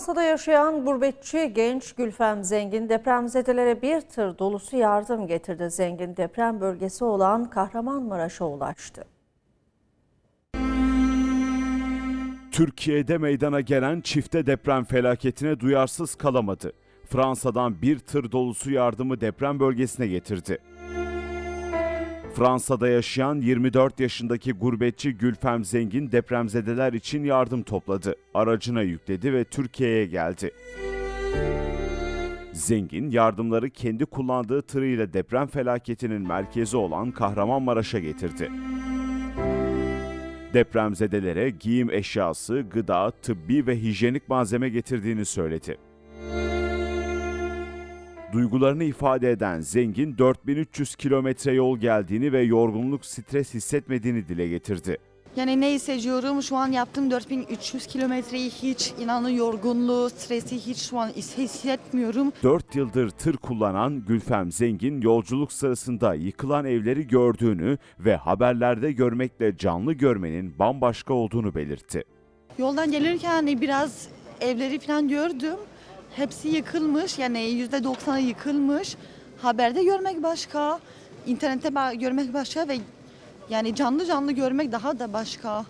Fransa'da yaşayan gurbetçi genç Gülfem Zengin depremzedelere bir tır dolusu yardım getirdi. Zengin deprem bölgesi olan Kahramanmaraş'a ulaştı. Türkiye'de meydana gelen çifte deprem felaketine duyarsız kalamadı. Fransa'dan bir tır dolusu yardımı deprem bölgesine getirdi. Fransa'da yaşayan 24 yaşındaki gurbetçi Gülfem Zengin depremzedeler için yardım topladı. Aracına yükledi ve Türkiye'ye geldi. Zengin yardımları kendi kullandığı tırıyla deprem felaketinin merkezi olan Kahramanmaraş'a getirdi. Depremzedelere giyim eşyası, gıda, tıbbi ve hijyenik malzeme getirdiğini söyledi. Duygularını ifade eden Zengin 4300 kilometre yol geldiğini ve yorgunluk, stres hissetmediğini dile getirdi. Yani ne hissediyorum? Şu an yaptığım 4300 kilometreyi hiç inanın yorgunluğu, stresi hiç şu an hissetmiyorum. 4 yıldır tır kullanan Gülfem Zengin yolculuk sırasında yıkılan evleri gördüğünü ve haberlerde görmekle canlı görmenin bambaşka olduğunu belirtti. Yoldan gelirken biraz evleri falan gördüm. Hepsi yıkılmış yani %90'ı yıkılmış. Haberde görmek başka, internette görmek başka ve yani canlı canlı görmek daha da başka.